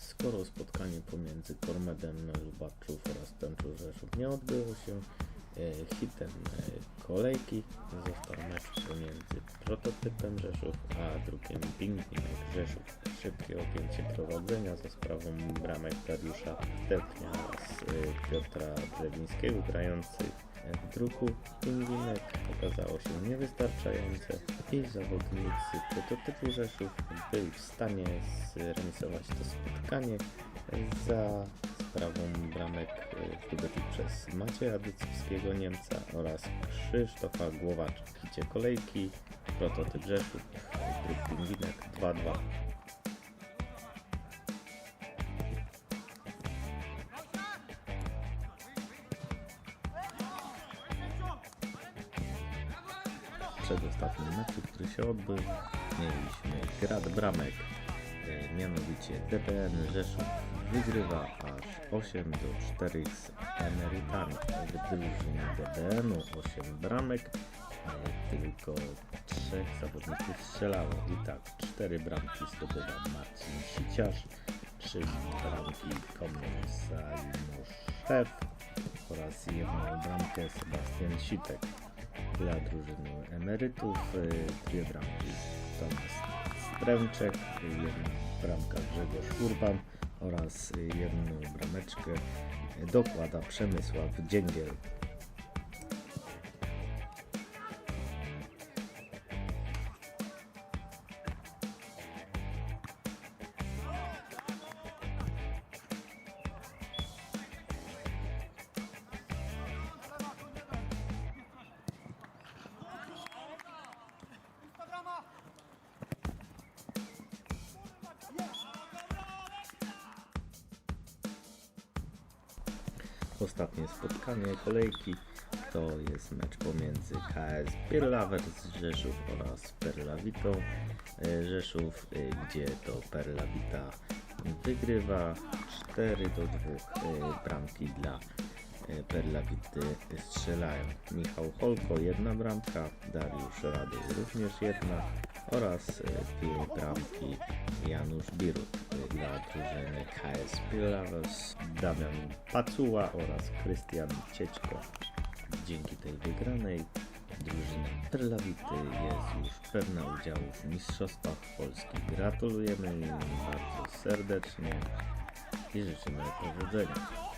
skoro spotkanie pomiędzy Kormedem Lubaczów oraz Tęczą Rzeszów nie odbyło się, e, hitem e, kolejki został mecz pomiędzy prototypem Rzeszów a drukiem Pingwinek Rzeszów. Szybkie objęcie prowadzenia za sprawą bramek Dariusza Stepnia oraz e, Piotra Drzewińskiego grających w druku Pingwinek okazało się niewystarczające i zawodnicy prototypu Rzeszów byli w stanie zremisować to spotkanie za sprawą bramek e, zdobytych przez Macieja Dycowskiego Niemca oraz Krzysztofa Głowacza. W kolejki prototyp Rzeszów, druk Pingwinek 2-2. Przedostatnim meczu, który się odbył, mieliśmy grad bramek, e, mianowicie DPN Rzeszów wygrywa aż 8 do 4 z emerytami. W drużynie DBN-u 8 bramek, tylko 3 zawodników strzelało. I tak, 4 bramki zdobywa Marcin Siciarz, 3 bramki Komnosajmuszew oraz jedną bramkę Sebastian Sitek dla drużyny emerytów, y, dwie bramki Tomasz Stręczek, y, jedna bramka Grzegorz Urban oraz y, jedną brameczkę dokłada Przemysław Dzięgiel. Ostatnie spotkanie kolejki. To jest mecz pomiędzy KS Perlawer z Rzeszów oraz Perlawitą e, Rzeszów, e, gdzie to Perlawita wygrywa 4 do 2 e, bramki dla Perlawity strzelają. Michał Holko jedna bramka, Dariusz Rady również jedna oraz e, dwie bramki Janusz Birut e, dla drużyny KS Pilavers, Damian Pacuła oraz Krystian Ciećko. Dzięki tej wygranej drużyna Perlawity jest już pewna udziału w Mistrzostwach Polski. Gratulujemy im bardzo serdecznie i życzymy powodzenia.